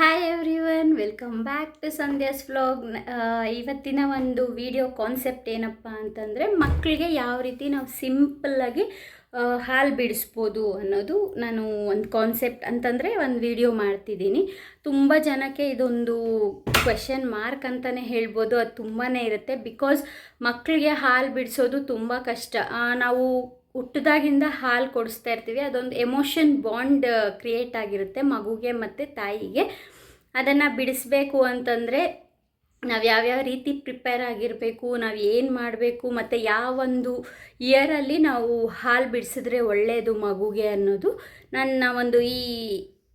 Hi everyone welcome back to Sandhya's vlog ಇವತ್ತಿನ ಒಂದು video concept ಏನಪ್ಪ ಅಂತಂದರೆ ಮಕ್ಕಳಿಗೆ ಯಾವ ರೀತಿ ನಾವು ಸಿಂಪಲ್ಲಾಗಿ ಹಾಲು ಬಿಡಿಸ್ಬೋದು ಅನ್ನೋದು ನಾನು ಒಂದು ಕಾನ್ಸೆಪ್ಟ್ ಅಂತಂದರೆ ಒಂದು ವಿಡಿಯೋ ಮಾಡ್ತಿದ್ದೀನಿ. ತುಂಬ ಜನಕ್ಕೆ ಇದೊಂದು ಕ್ವೆಶನ್ ಮಾರ್ಕ್ ಅಂತಲೇ ಹೇಳ್ಬೋದು. ಅದು ತುಂಬಾ ಇರುತ್ತೆ ಬಿಕಾಸ್ ಮಕ್ಕಳಿಗೆ ಹಾಲು ಬಿಡಿಸೋದು ತುಂಬ ಕಷ್ಟ. ನಾವು ಹುಟ್ಟಿದಾಗಿಂದ ಹಾಲು ಕೊಡಿಸ್ತಾ ಇರ್ತೀವಿ. ಅದೊಂದು ಎಮೋಷನ್ ಬಾಂಡ್ ಕ್ರಿಯೇಟ್ ಆಗಿರುತ್ತೆ ಮಗುಗೆ ಮತ್ತು ತಾಯಿಗೆ. ಅದನ್ನು ಬಿಡಿಸ್ಬೇಕು ಅಂತಂದರೆ ನಾವು ಯಾವ್ಯಾವ ರೀತಿ ಪ್ರಿಪೇರ್ ಆಗಿರಬೇಕು, ನಾವು ಏನು ಮಾಡಬೇಕು, ಮತ್ತು ಯಾವೊಂದು ಇಯರಲ್ಲಿ ನಾವು ಹಾಲು ಬಿಡಿಸಿದ್ರೆ ಒಳ್ಳೆಯದು ಮಗುಗೆ ಅನ್ನೋದು ನನ್ನ ಒಂದು ಈ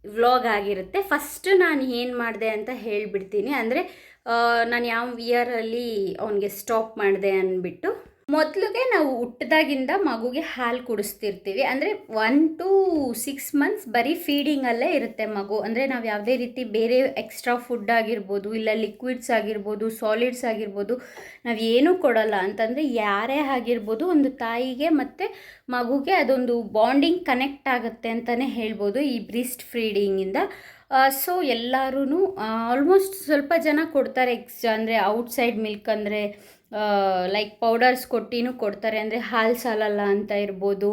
ವ್ಲಾಗ್ ಆಗಿರುತ್ತೆ. ಫಸ್ಟ್ ನಾನು ಏನು ಮಾಡಿದೆ ಅಂತ ಹೇಳಿಬಿಡ್ತೀನಿ. ಅಂದರೆ ನಾನು ಯಾವ ಇಯರಲ್ಲಿ ಅವನಿಗೆ ಸ್ಟಾಪ್ ಮಾಡಿದೆ ಅಂದ್ಬಿಟ್ಟು ಮೊದಲಿಗೆ ನಾವು ಹುಟ್ಟದಾಗಿಂದ ಮಗುಗೆ ಹಾಲು ಕುಡಿಸ್ತಿರ್ತೀವಿ. ಅಂದರೆ ಒನ್ ಟು ಸಿಕ್ಸ್ ಮಂತ್ಸ್ ಬರೀ ಫೀಡಿಂಗಲ್ಲೇ ಇರುತ್ತೆ ಮಗು. ಅಂದರೆ ನಾವು ಯಾವುದೇ ರೀತಿ ಬೇರೆ ಎಕ್ಸ್ಟ್ರಾ ಫುಡ್ ಆಗಿರ್ಬೋದು, ಇಲ್ಲ ಲಿಕ್ವಿಡ್ಸ್ ಆಗಿರ್ಬೋದು ಸಾಲಿಡ್ಸ್ ಆಗಿರ್ಬೋದು, ನಾವು ಏನೂ ಕೊಡಲ್ಲ. ಅಂತಂದರೆ ಯಾರೇ ಆಗಿರ್ಬೋದು ಒಂದು ತಾಯಿಗೆ ಮತ್ತು ಮಗುಗೆ ಅದೊಂದು ಬಾಂಡಿಂಗ್ ಕನೆಕ್ಟ್ ಆಗುತ್ತೆ ಅಂತಲೇ ಹೇಳ್ಬೋದು ಈ ಬ್ರಿಸ್ಟ್ ಫೀಡಿಂಗಿಂದ ಸೊ ಎಲ್ಲರೂ ಆಲ್ಮೋಸ್ಟ್ ಸ್ವಲ್ಪ ಜನ ಕೊಡ್ತಾರೆ ಎಕ್ಸ್ ಅಂದರೆ ಔಟ್ಸೈಡ್ ಮಿಲ್ಕ್ ಅಂದರೆ ಲೈಕ್ ಪೌಡರ್ಸ್ ಕೊಟ್ಟಿನೂ ಕೊಡ್ತಾರೆ. ಅಂದರೆ ಹಾಲು ಸಾಲಲ್ಲ ಅಂತ ಇರ್ಬೋದು.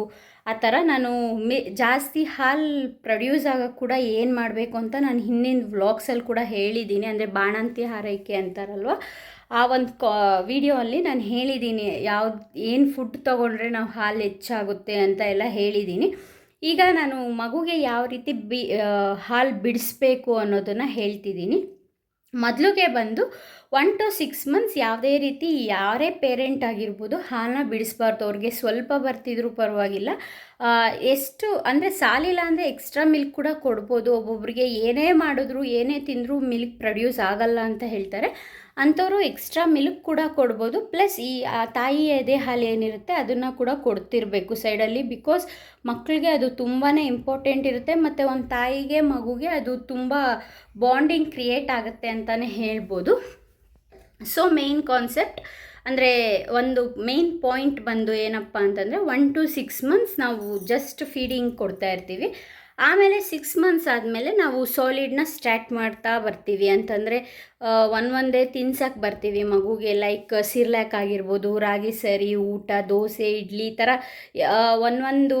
ಆ ಥರ ನಾನು ಮೇ, ಜಾಸ್ತಿ ಹಾಲು ಪ್ರೊಡ್ಯೂಸ್ ಆಗೋಕ್ಕೆ ಕೂಡ ಏನು ಮಾಡಬೇಕು ಅಂತ ನಾನು ಹಿಂದಿನ ವ್ಲಾಗ್ಸಲ್ಲಿ ಕೂಡ ಹೇಳಿದ್ದೀನಿ ಅಂದರೆ ಬಾಣಂತಿ ಹಾರೈಕೆ ಅಂತಾರಲ್ವ? ಆ ಒಂದು ಕಾ ವಿಡಿಯೋ ಅಲ್ಲಿ ನಾನು ಹೇಳಿದ್ದೀನಿ ಯಾವ್ದು, ಏನು ಫುಡ್ ತೊಗೊಂಡ್ರೆ ನಾವು ಹಾಲು ಹೆಚ್ಚಾಗುತ್ತೆ ಅಂತ ಎಲ್ಲ ಹೇಳಿದ್ದೀನಿ ಈಗ ನಾನು ಮಗುಗೆ ಯಾವ ರೀತಿ ಬಿ ಹಾಲು ಬಿಡಿಸ್ಬೇಕು ಅನ್ನೋದನ್ನು ಹೇಳ್ತಿದ್ದೀನಿ ಮೊದಲಿಗೆ ಬಂದು ಒನ್ ಟು ಸಿಕ್ಸ್ ಮಂತ್ಸ್ ಯಾವುದೇ ರೀತಿ ಯಾರೇ ಪೇರೆಂಟ್ ಆಗಿರ್ಬೋದು ಹಾಲನ್ನ ಬಿಡಿಸ್ಬಾರ್ದು. ಅವ್ರಿಗೆ ಸ್ವಲ್ಪ ಬರ್ತಿದ್ರು ಪರವಾಗಿಲ್ಲ. ಎಷ್ಟು ಅಂದರೆ ಸಾಲಿಲ್ಲ ಅಂದರೆ ಎಕ್ಸ್ಟ್ರಾ ಮಿಲ್ಕ್ ಕೂಡ ಕೊಡ್ಬೋದು. ಒಬ್ಬೊಬ್ಬರಿಗೆ ಏನೇ ಮಾಡಿದ್ರು, ಏನೇ ತಿಂದರೂ ಮಿಲ್ಕ್ ಪ್ರೊಡ್ಯೂಸ್ ಆಗಲ್ಲ ಅಂತ ಹೇಳ್ತಾರೆ. ಅಂಥವ್ರು ಎಕ್ಸ್ಟ್ರಾ ಮಿಲ್ಕ್ ಕೂಡ ಕೊಡ್ಬೋದು. ಪ್ಲಸ್ ಈ, ಆ ತಾಯಿ ಎದೆ ಹಾಲು ಏನಿರುತ್ತೆ ಅದನ್ನು ಕೂಡ ಕೊಡ್ತಿರಬೇಕು ಸೈಡಲ್ಲಿ ಬಿಕಾಸ್ ಮಕ್ಕಳಿಗೆ ಅದು ತುಂಬಾ ಇಂಪಾರ್ಟೆಂಟ್ ಇರುತ್ತೆ ಮತ್ತು ಒಂದು ತಾಯಿಗೆ ಮಗುಗೆ ಅದು ತುಂಬ ಬಾಂಡಿಂಗ್ ಕ್ರಿಯೇಟ್ ಆಗುತ್ತೆ ಅಂತಲೇ ಹೇಳ್ಬೋದು. ಸೊ ಮೇನ್ ಕಾನ್ಸೆಪ್ಟ್ ಅಂದರೆ ಒಂದು ಮೇನ್ ಪಾಯಿಂಟ್ ಬಂದು ಏನಪ್ಪ ಅಂತಂದರೆ ಒನ್ ಟು ಸಿಕ್ಸ್ ಮಂತ್ಸ್ ನಾವು ಜಸ್ಟ್ ಫೀಡಿಂಗ್ ಕೊಡ್ತಾ ಇರ್ತೀವಿ. ಆಮೇಲೆ ಸಿಕ್ಸ್ ಮಂತ್ಸ್ ಆದಮೇಲೆ ನಾವು ಸಾಲಿಡ್ನ ಸ್ಟಾರ್ಟ್ ಮಾಡ್ತಾ ಬರ್ತೀವಿ. ಅಂತಂದರೆ ಒನ್ ಒಂದೇ ತಿನ್ಸಕ್ಕೆ ಬರ್ತೀವಿ. ಮಗುಗೆ ಲೈಕ್ ಸಿರ್ಲ್ಯಾಕ್ ಆಗಿರ್ಬೋದು, ರಾಗಿ ಸರಿ, ಊಟ, ದೋಸೆ, ಇಡ್ಲಿ ಥರ ಒಂದೊಂದು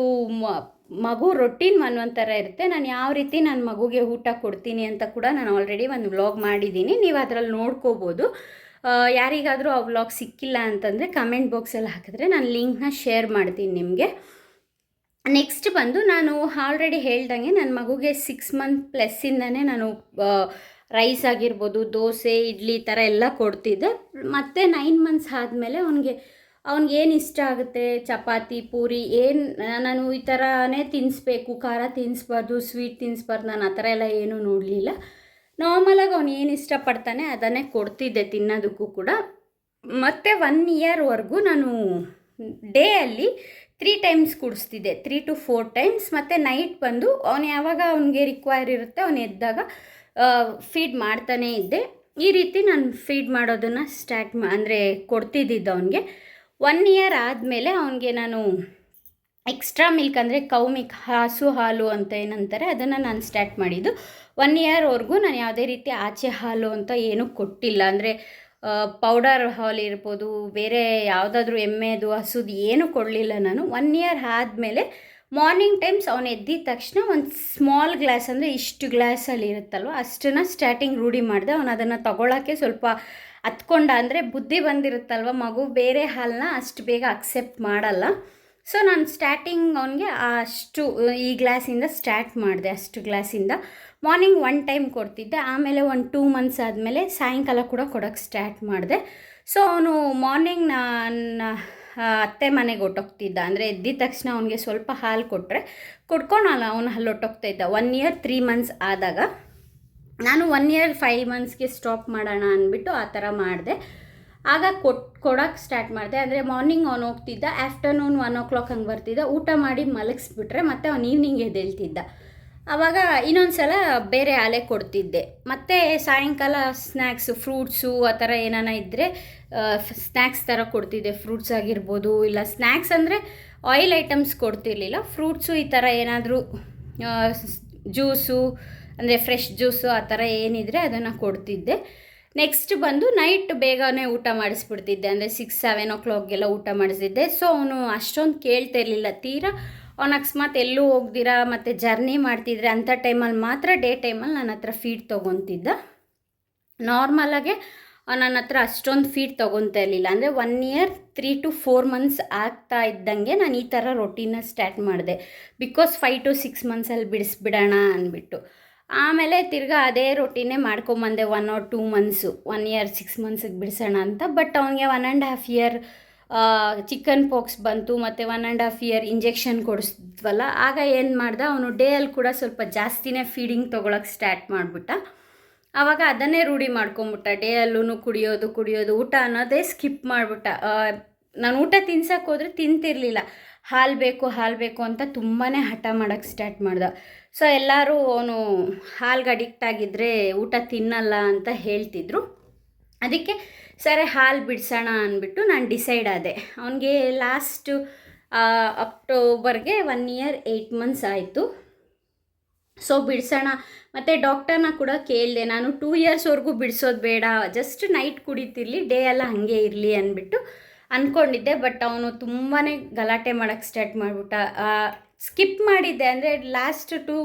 ಮಗು ರೊಟೀನ್ ಒಂದೊಂದು ಥರ ಇರುತ್ತೆ. ನಾನು ಯಾವ ರೀತಿ ನನ್ನ ಮಗುಗೆ ಊಟ ಕೊಡ್ತೀನಿ ಅಂತ ಕೂಡ ನಾನು ಆಲ್ರೆಡಿ ಒಂದು ವ್ಲಾಗ್ ಮಾಡಿದ್ದೀನಿ ನೀವು ಅದರಲ್ಲಿ ನೋಡ್ಕೋಬೋದು. ಯಾರಿಗಾದರೂ ಆ ವ್ಲಾಗ್ ಸಿಕ್ಕಿಲ್ಲ ಅಂತಂದರೆ ಕಮೆಂಟ್ ಬಾಕ್ಸಲ್ಲಿ ಹಾಕಿದ್ರೆ ನಾನು ಲಿಂಕ್ನ ಶೇರ್ ಮಾಡ್ತೀನಿ ನಿಮಗೆ. ನೆಕ್ಸ್ಟ್ ಬಂದು ನಾನು ಆಲ್ರೆಡಿ ಹೇಳ್ದಂಗೆ ನನ್ನ ಮಗುಗೆ ಸಿಕ್ಸ್ ಮಂತ್ ಪ್ಲಸ್ಸಿಂದನೇ ನಾನು ರೈಸ್ ಆಗಿರ್ಬೋದು, ದೋಸೆ, ಇಡ್ಲಿ ಥರ ಎಲ್ಲ ಕೊಡ್ತಿದ್ದೆ. ಮತ್ತು ನೈನ್ ಮಂತ್ಸ್ ಆದಮೇಲೆ ಅವನಿಗೆ, ಅವ್ನಿಗೆ ಏನು ಇಷ್ಟ ಆಗುತ್ತೆ? ಚಪಾತಿ, ಪೂರಿ, ಏನು, ನಾನು ಈ ಥರನೇ ತಿನ್ನಿಸ್ಬೇಕು ಖಾರ ತಿನ್ನಿಸ್ಬಾರ್ದು ಸ್ವೀಟ್ ತಿನ್ನಿಸ್ಬಾರ್ದು ನಾನು ಆ ಥರ ಎಲ್ಲ ಏನೂ ನೋಡಲಿಲ್ಲ. ನಾರ್ಮಲಾಗಿ ಅವ್ನು ಏನು ಇಷ್ಟಪಡ್ತಾನೆ ಅದನ್ನೇ ಕೊಡ್ತಿದ್ದೆ ತಿನ್ನೋದಕ್ಕೂ ಕೂಡ. ಮತ್ತು ಒನ್ ಇಯರ್ವರೆಗೂ ನಾನು ಡೇ ಅಲ್ಲಿ ತ್ರೀ ಟೈಮ್ಸ್ ಕುಡಿಸ್ತಿದ್ದೆ ತ್ರೀ ಟು ಫೋರ್ ಟೈಮ್ಸ್ ಮತ್ತು ನೈಟ್ ಬಂದು ಅವನು ಯಾವಾಗ ಅವನಿಗೆ ರಿಕ್ವೈರ್ ಇರುತ್ತೆ ಅವನು ಎದ್ದಾಗ ಫೀಡ್ ಮಾಡ್ತಾನೇ ಇದ್ದೆ. ಈ ರೀತಿ ನಾನು ಫೀಡ್ ಮಾಡೋದನ್ನು ಸ್ಟಾರ್ಟ್ ಮಾ, ಅಂದರೆ ಕೊಡ್ತಿದ್ದಿದ್ದು ಅವನಿಗೆ. ಒನ್ ಇಯರ್ ಆದಮೇಲೆ ಅವನಿಗೆ ನಾನು ಎಕ್ಸ್ಟ್ರಾ ಮಿಲ್ಕ್ ಅಂದರೆ ಕೌ ಮಿಲ್ಕ್ ಹಸು, ಹಾಲು ಅಂತ ಏನಂತಾರೆ ಅದನ್ನು ನಾನು ಸ್ಟಾರ್ಟ್ ಮಾಡಿದ್ದು. ಒನ್ ಇಯರ್ವರೆಗೂ ನಾನು ಯಾವುದೇ ರೀತಿ ಆಚೆ ಹಾಲು ಅಂತ ಏನೂ ಕೊಟ್ಟಿಲ್ಲ. ಅಂದರೆ ಪೌಡರ್ ಹಾಲ್ ಇರ್ಬೋದು, ಬೇರೆ ಯಾವುದಾದ್ರೂ ಎಮ್ಮೆದು ಹಸುದು ಏನೂ ಕೊಡಲಿಲ್ಲ ನಾನು. ಒನ್ ಇಯರ್ ಆದಮೇಲೆ ಮಾರ್ನಿಂಗ್ ಟೈಮ್ಸ್ ಅವನು ಎದ್ದಿದ ತಕ್ಷಣ ಒಂದು ಸ್ಮಾಲ್ ಗ್ಲಾಸ್ ಅಂದರೆ ಇಷ್ಟು ಗ್ಲಾಸಲ್ಲಿ ಇರುತ್ತಲ್ವ, ಅಷ್ಟನ್ನು ಸ್ಟಾರ್ಟಿಂಗ್ ರೂಢಿ ಮಾಡಿದೆ. ಅವನು ಅದನ್ನು ತಗೊಳ್ಳೋಕ್ಕೆ ಸ್ವಲ್ಪ ಹತ್ಕೊಂಡ ಅಂದರೆ ಬುದ್ಧಿ ಬಂದಿರುತ್ತಲ್ವ, ಮಗು ಬೇರೆ ಹಾಲನ್ನ ಅಷ್ಟು ಬೇಗ ಅಕ್ಸೆಪ್ಟ್ ಮಾಡಲ್ಲ. ಸೊ ನಾನು ಸ್ಟಾರ್ಟಿಂಗ್ ಅವನಿಗೆ ಅಷ್ಟು, ಈ ಗ್ಲಾಸಿಂದ ಸ್ಟಾರ್ಟ್ ಮಾಡಿದೆ, ಅಷ್ಟು ಗ್ಲಾಸಿಂದ. ಮಾರ್ನಿಂಗ್ ಒನ್ ಟೈಮ್ ಕೊಡ್ತಿದ್ದೆ, ಆಮೇಲೆ ಒಂದು ಟೂ ಮಂತ್ಸ್ ಆದಮೇಲೆ ಸಾಯಂಕಾಲ ಕೂಡ ಕೊಡೋಕ್ಕೆ ಸ್ಟಾರ್ಟ್ ಮಾಡಿದೆ. ಸೊ ಅವನು ಮಾರ್ನಿಂಗ್ ನನ್ನ ಅತ್ತೆ ಮನೆಗೆ ಹೊಟ್ಟೋಗ್ತಿದ್ದ ಅಂದರೆ ಎದ್ದಿದ ತಕ್ಷಣ ಅವನಿಗೆ ಸ್ವಲ್ಪ ಹಾಲು ಕೊಟ್ಟರೆ ಕೊಡ್ಕೊಳಲ್ಲ, ಅವನು ಹಲ್ಲು ಹೊಟ್ಟೋಗ್ತಾ ಇದ್ದ. ಒನ್ ಇಯರ್ ತ್ರೀ ಮಂತ್ಸ್ ಆದಾಗ, ನಾನು ಒನ್ ಇಯರ್ ಫೈವ್ ಮಂತ್ಸ್ಗೆ ಸ್ಟಾಪ್ ಮಾಡೋಣ ಅಂದ್ಬಿಟ್ಟು ಆ ಥರ ಮಾಡಿದೆ. ಆಗ ಕೊಟ್ ಕೊಡೋಕ್ಕೆ ಸ್ಟಾರ್ಟ್ ಮಾಡಿದೆ. ಅಂದರೆ ಮಾರ್ನಿಂಗ್ ಅವ್ನು ಹೋಗ್ತಿದ್ದ ಆಫ್ಟರ್ನೂನ್ ಒನ್ ಓ ಕ್ಲಾಕ್ ಹಂಗೆ ಬರ್ತಿದ್ದ. ಊಟ ಮಾಡಿ ಮಲಗಿಸ್ಬಿಟ್ರೆ ಮತ್ತೆ ಅವ್ನು ಈವ್ನಿಂಗ್ ಎದ್ದೇಳ್ತಿದ್ದ. ಆವಾಗ ಇನ್ನೊಂದು ಸಲ ಬೇರೆ ಆಲೆ ಕೊಡ್ತಿದ್ದೆ. ಮತ್ತು ಸಾಯಂಕಾಲ ಸ್ನ್ಯಾಕ್ಸ್ ಫ್ರೂಟ್ಸು ಆ ಥರ ಏನಾನ ಇದ್ದರೆ ಸ್ನ್ಯಾಕ್ಸ್ ಥರ ಕೊಡ್ತಿದ್ದೆ. ಫ್ರೂಟ್ಸ್ ಆಗಿರ್ಬೋದು, ಇಲ್ಲ ಸ್ನ್ಯಾಕ್ಸ್ ಅಂದರೆ ಆಯಿಲ್ ಐಟಮ್ಸ್ ಕೊಡ್ತಿರ್ಲಿಲ್ಲ. ಫ್ರೂಟ್ಸು ಈ ಥರ ಏನಾದರೂ ಜ್ಯೂಸು ಅಂದರೆ ಫ್ರೆಶ್ ಜ್ಯೂಸು ಆ ಥರ ಏನಿದ್ರೆ ಅದನ್ನು ಕೊಡ್ತಿದ್ದೆ. ನೆಕ್ಸ್ಟ್ ಬಂದು ನೈಟ್ ಬೇಗನೆ ಊಟ ಮಾಡಿಸ್ಬಿಡ್ತಿದ್ದೆ. ಅಂದರೆ ಸಿಕ್ಸ್ ಸೆವೆನ್ ಓ ಕ್ಲಾಕ್ಗೆಲ್ಲ ಊಟ ಮಾಡಿಸಿದ್ದೆ ಸೊ ಅವನು ಅಷ್ಟೊಂದು ಕೇಳ್ತಾ ಇರಲಿಲ್ಲ. ತೀರಾ ಅವ್ನು ಅಕಸ್ಮಾತ್ ಎಲ್ಲೂ ಹೋಗ್ದಿರಾ? ಮತ್ತು ಜರ್ನಿ ಮಾಡ್ತಿದ್ರೆ ಅಂಥ ಟೈಮಲ್ಲಿ ಮಾತ್ರ ಡೇ ಟೈಮಲ್ಲಿ ನನ್ನ ಹತ್ರ ಫೀಡ್ ತೊಗೊತಿದ್ದ. ನಾರ್ಮಲಾಗೆ ನನ್ನ ಹತ್ರ ಅಷ್ಟೊಂದು ಫೀಡ್ ತೊಗೊತಾ ಇರಲಿಲ್ಲ. ಅಂದರೆ one year three to four months ಆಗ್ತಾ ಇದ್ದಂಗೆ ನಾನು ಈ ಥರ ರೊಟೀನ ಸ್ಟಾರ್ಟ್ ಮಾಡಿದೆ. ಬಿಕಾಸ್ ಫೈವ್ ಟು ಸಿಕ್ಸ್ ಮಂತ್ಸಲ್ಲಿ ಬಿಡಿಸ್ಬಿಡೋಣ ಅಂದ್ಬಿಟ್ಟು. ಆಮೇಲೆ ತಿರ್ಗಾ ಅದೇ ರೊಟ್ಟಿನೇ ಮಾಡ್ಕೊಂಬಂದೆ one or two months one year six ಮಂತ್ಸಿಗೆ ಬಿಡಿಸೋಣ ಅಂತ. ಬಟ್ ಅವನಿಗೆ one and half year chicken pox ಬಂತು, ಮತ್ತು one and half year injection ಕೊಡಿಸಿದ್ವಲ್ಲ, ಆಗ ಏನು ಮಾಡ್ದೆ, ಅವನು ಡೇ ಅಲ್ಲಿ ಕೂಡ ಸ್ವಲ್ಪ ಜಾಸ್ತಿನೇ ಫೀಡಿಂಗ್ ತೊಗೊಳಕ್ಕೆ ಸ್ಟಾರ್ಟ್ ಮಾಡಿಬಿಟ್ಟ. ಆವಾಗ ಅದನ್ನೇ ರೂಢಿ ಮಾಡ್ಕೊಂಬಿಟ್ಟ. ಡೇ ಅಲ್ಲೂ ಕುಡಿಯೋದು ಕುಡಿಯೋದು, ಊಟ ಅನ್ನೋದೇ ಸ್ಕಿಪ್ ಮಾಡಿಬಿಟ್ಟ. ನಾನು ಊಟ ತಿನ್ಸಕ್ಕೆ ಹೋದರೆ ತಿಂತಿರಲಿಲ್ಲ. ಹಾಲು ಬೇಕು ಹಾಲು ಬೇಕು ಅಂತ ತುಂಬಾ ಹಠ ಮಾಡೋಕ್ಕೆ ಸ್ಟಾರ್ಟ್ ಮಾಡ್ದ. ಸೊ ಎಲ್ಲರೂ ಅವನು ಹಾಲ್ಗೆ ಅಡಿಕ್ಟ್ ಆಗಿದ್ದರೆ ಊಟ ತಿನ್ನಲ್ಲ ಅಂತ ಹೇಳ್ತಿದ್ರು. ಅದಕ್ಕೆ ಸರಿ, ಹಾಲು ಬಿಡಿಸೋಣ ಅಂದ್ಬಿಟ್ಟು ನಾನು ಡಿಸೈಡ್ ಆದೆ. ಅವನಿಗೆ ಲಾಸ್ಟು ಅಕ್ಟೋಬರ್ಗೆ ಒನ್ ಇಯರ್ ಏಯ್ಟ್ ಮಂತ್ಸ್ ಆಯಿತು. ಸೊ ಬಿಡಿಸೋಣ. ಮತ್ತು ಡಾಕ್ಟರ್ನ ಕೂಡ ಕೇಳಿದೆ, ನಾನು ಟೂ ಇಯರ್ಸ್ವರೆಗೂ ಬಿಡಿಸೋದು ಬೇಡ. ಜಸ್ಟ್ ನೈಟ್ ಕುಡಿತಿರ್ಲಿ ಡೇ ಎಲ್ಲ ಹಾಗೆ ಇರಲಿ ಅಂದ್ಬಿಟ್ಟು ಅಂದ್ಕೊಂಡಿದ್ದೆ ಬಟ್ ಅವನು ತುಂಬಾ ಗಲಾಟೆ ಮಾಡೋಕ್ಕೆ ಸ್ಟಾರ್ಟ್ ಮಾಡಿಬಿಟ್ಟ. ಸ್ಕಿಪ್ ಮಾಡಿದ್ದೆ ಅಂದರೆ last to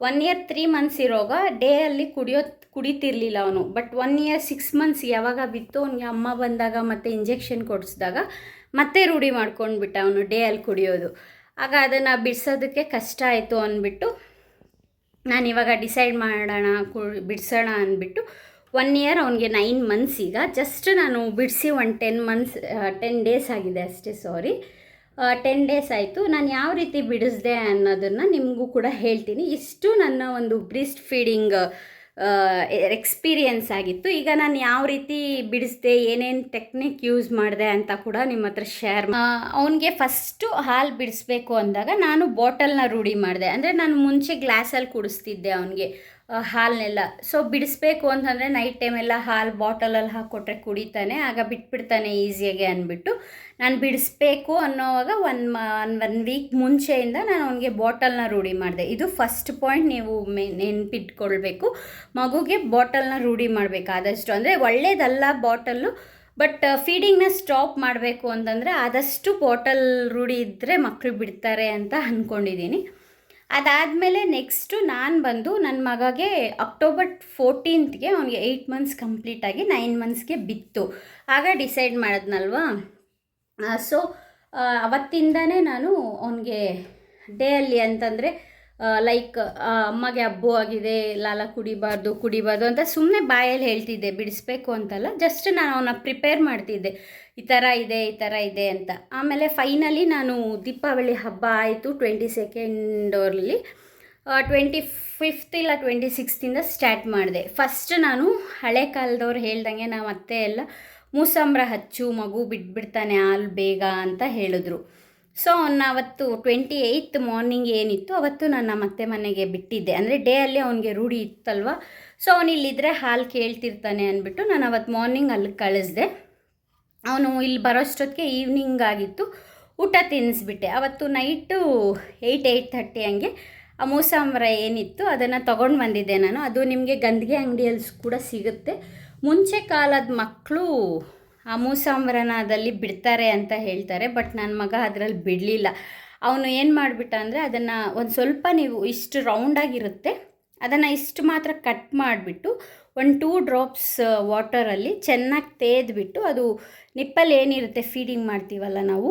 one year three months ಇರೋವಾಗ day ಅಲ್ಲಿ ಕುಡಿಯೋ, ಕುಡಿತಿರ್ಲಿಲ್ಲ ಅವನು. But one year six months ಯಾವಾಗ ಬಿತ್ತು ಅವನಿಗೆ ಅಮ್ಮ ಬಂದಾಗ ಮತ್ತು ಇಂಜೆಕ್ಷನ್ ಕೊಡಿಸಿದಾಗ ಮತ್ತೆ ರೂಢಿ ಮಾಡ್ಕೊಂಡ್ಬಿಟ್ಟ ಅವನು ಡೇ ಅಲ್ಲಿ ಕುಡಿಯೋದು. ಆಗ ಅದನ್ನು ಬಿಡಿಸೋದಕ್ಕೆ ಕಷ್ಟ ಆಯಿತು ಅಂದ್ಬಿಟ್ಟು ನಾನು ಇವಾಗ ಡಿಸೈಡ್ ಮಾಡೋಣ ಕು ಬಿಡಿಸೋಣ ಅಂದ್ಬಿಟ್ಟು ಒನ್ ಇಯರ್ ಅವನಿಗೆ ನೈನ್ ಮಂತ್ಸ್ ಈಗ. ಜಸ್ಟ್ ನಾನು ಬಿಡಿಸಿ one ten months ten days ಆಗಿದೆ ಅಷ್ಟೇ ಸಾರಿ ಟೆನ್ ಡೇಸ್ ಆಯಿತು. ನಾನು ಯಾವ ರೀತಿ ಬಿಡಿಸ್ದೆ ಅನ್ನೋದನ್ನು ನಿಮಗೂ ಕೂಡ ಹೇಳ್ತೀನಿ. ಇಷ್ಟು ನನ್ನ ಒಂದು ಬ್ರಿಸ್ಟ್ ಫೀಡಿಂಗ್ ಎಕ್ಸ್ಪೀರಿಯನ್ಸ್ ಆಗಿತ್ತು. ಈಗ ನಾನು ಯಾವ ರೀತಿ ಬಿಡಿಸ್ದೆ, ಏನೇನು ಟೆಕ್ನಿಕ್ ಯೂಸ್ ಮಾಡಿದೆ ಅಂತ ಕೂಡ ನಿಮ್ಮ ಹತ್ರ ಶೇರ್ ಅವನಿಗೆ ಫಸ್ಟು ಹಾಲು ಬಿಡಿಸ್ಬೇಕು ಅಂದಾಗ ನಾನು ಬಾಟಲ್ನ ರೂಢಿ ಮಾಡಿದೆ. ಅಂದರೆ ನಾನು ಮುಂಚೆ ಗ್ಲಾಸಲ್ಲಿ ಕುಡಿಸ್ತಿದ್ದೆ ಅವನಿಗೆ. ಹಾಲನ್ನೆಲ್ಲ ಸೊ ಬಿಡಿಸ್ಬೇಕು ಅಂತಂದರೆ ನೈಟ್ ಟೈಮೆಲ್ಲ ಹಾಲು ಬಾಟಲಲ್ಲಿ ಹಾಕ್ಕೊಟ್ರೆ ಕುಡಿತಾನೆ, ಆಗ ಬಿಟ್ಬಿಡ್ತಾನೆ ಈಸಿಯಾಗಿ ಅಂದ್ಬಿಟ್ಟು. ನಾನು ಬಿಡಿಸ್ಬೇಕು ಅನ್ನೋವಾಗ ಒನ್ ಒನ್ ಒನ್ ವೀಕ್ ಮುಂಚೆಯಿಂದ ನಾನು ಅವನಿಗೆ ಬಾಟಲ್ನ ರೂಢಿ ಮಾಡಿದೆ. ಇದು ಫಸ್ಟ್ ಪಾಯಿಂಟ್ ನೀವು ಮೇ, ನೆನ್ಪಿಟ್ಕೊಳ್ಬೇಕು. ಮಗುಗೆ ಬಾಟಲ್ನ ರೂಢಿ ಮಾಡಬೇಕು ಆದಷ್ಟು. ಅಂದರೆ ಒಳ್ಳೇದಲ್ಲ ಬಾಟಲ್ಲು ಬಟ್ ಫೀಡಿಂಗ್ನ ಸ್ಟಾಪ್ ಮಾಡಬೇಕು ಅಂತಂದರೆ ಆದಷ್ಟು ಬಾಟಲ್ ರೂಢಿ ಇದ್ದರೆ ಮಕ್ಕಳು ಬಿಡ್ತಾರೆ ಅಂತ ಅಂದ್ಕೊಂಡಿದ್ದೀನಿ ಅದಾದಮೇಲೆ ನೆಕ್ಸ್ಟು ನಾನು ಬಂದು ನನ್ನ ಮಗಗೆ ಅಕ್ಟೋಬರ್ ಫೋರ್ಟೀನ್ತ್ಗೆ ಅವನಿಗೆ ಏಯ್ಟ್ ಮಂತ್ಸ್ ಕಂಪ್ಲೀಟಾಗಿ ನೈನ್ ಮಂತ್ಸ್ಗೆ ಬಿತ್ತು. ಆಗ ಡಿಸೈಡ್ ಮಾಡಿದ್ನಲ್ವಾ? ಸೊ ಅವತ್ತಿಂದನೇ ನಾನು ಅವನಿಗೆ ಡೇ ಅಲ್ಲಿ ಅಂತಂದರೆ ಲೈಕ್ ಅಮ್ಮಗೆ ಹಬ್ಬು ಆಗಿದೆ, ಲಾಲ ಕುಡಿಬಾರ್ದು ಕುಡಿಬಾರ್ದು ಅಂತ ಸುಮ್ಮನೆ ಬಾಯಲ್ಲಿ ಹೇಳ್ತಿದ್ದೆ, ಬಿಡಿಸ್ಬೇಕು ಅಂತಲ್ಲ ಜಸ್ಟ್ ನಾನು ಅವನ್ನ ಪ್ರಿಪೇರ್ ಮಾಡ್ತಿದ್ದೆ. ಈ ಥರ ಇದೆ, ಈ ಥರ ಇದೆ ಅಂತ. ಆಮೇಲೆ ಫೈನಲಿ ನಾನು ದೀಪಾವಳಿ ಹಬ್ಬ ಆಯಿತು ಟ್ವೆಂಟಿ ಸೆಕೆಂಡಲ್ಲಿ ಟ್ವೆಂಟಿ ಫಿಫ್ತ್ ಇಲ್ಲ ಟ್ವೆಂಟಿ ಸಿಕ್ಸ್ತಿಂದ ಸ್ಟಾರ್ಟ್ ಮಾಡಿದೆ. ಫಸ್ಟ್ ನಾನು ಹಳೆ ಕಾಲದವ್ರು ಹೇಳ್ದಂಗೆ ನಾವು ಅತ್ತೆ ಎಲ್ಲ ಮೂಸಂಬ್ರ ಹಚ್ಚು, ಮಗು ಬಿಟ್ಬಿಡ್ತಾನೆ ಹಾಲು ಬೇಗ ಅಂತ ಹೇಳಿದ್ರು. ಸೊ ಅವನ್ನ ಅವತ್ತು ಟ್ವೆಂಟಿ ಏಯ್ತ್ ಮಾರ್ನಿಂಗ್ ಏನಿತ್ತು, ಅವತ್ತು ನಾನು ಮತ್ತೆ ಮನೆಗೆ ಬಿಟ್ಟಿದ್ದೆ. ಅಂದರೆ ಡೇ ಅಲ್ಲಿ ಅವನಿಗೆ ರೂಢಿ ಇತ್ತಲ್ವ? ಸೊ ಅವನು ಇಲ್ಲಿದ್ದರೆ ಹಾಲು ಕೇಳ್ತಿರ್ತಾನೆ ಅಂದ್ಬಿಟ್ಟು ನಾನು ಅವತ್ತು ಮಾರ್ನಿಂಗ್ ಅಲ್ಲಿ ಕಳಿಸ್ದೆ. ಅವನು ಇಲ್ಲಿ ಬರೋಷ್ಟೊತ್ತಿಗೆ ಈವ್ನಿಂಗ್ ಆಗಿತ್ತು. ಊಟ ತಿನ್ನಿಸ್ಬಿಟ್ಟೆ ಅವತ್ತು ನೈಟು ಏಯ್ಟ್ ಏಯ್ಟ್ ಥರ್ಟಿ ಹಂಗೆ ಆ ಮೂಸಾಂಬರ ಏನಿತ್ತು, ಅದನ್ನು ತೊಗೊಂಡು ಬಂದಿದ್ದೆ ನಾನು. ಅದು ನಿಮಗೆ ಗಂದಿಗೆ ಅಂಗಡಿಯಲ್ಲಿ ಕೂಡ ಸಿಗುತ್ತೆ. ಮುಂಚೆ ಕಾಲದ ಮಕ್ಕಳು ಮೂಸಾಂಬರನದಲ್ಲಿ ಬಿಡ್ತಾರೆ ಅಂತ ಹೇಳ್ತಾರೆ, ಬಟ್ ನನ್ನ ಮಗ ಅದರಲ್ಲಿ ಬಿಡಲಿಲ್ಲ. ಅವನು ಏನು ಮಾಡಿಬಿಟ್ಟ ಅಂದರೆ ಅದನ್ನು ಒಂದು ಸ್ವಲ್ಪ ನೀವು ಇಷ್ಟು ರೌಂಡಾಗಿರುತ್ತೆ ಅದನ್ನು ಇಷ್ಟು ಮಾತ್ರ ಕಟ್ ಮಾಡಿಬಿಟ್ಟು ಒಂದು ಟೂ ಡ್ರಾಪ್ಸ್ ವಾಟರಲ್ಲಿ ಚೆನ್ನಾಗಿ ತೇದ್ಬಿಟ್ಟು ಅದು ನಿಪ್ಪಲ್ ಏನಿರುತ್ತೆ ಫೀಡಿಂಗ್ ಮಾಡ್ತೀವಲ್ಲ ನಾವು,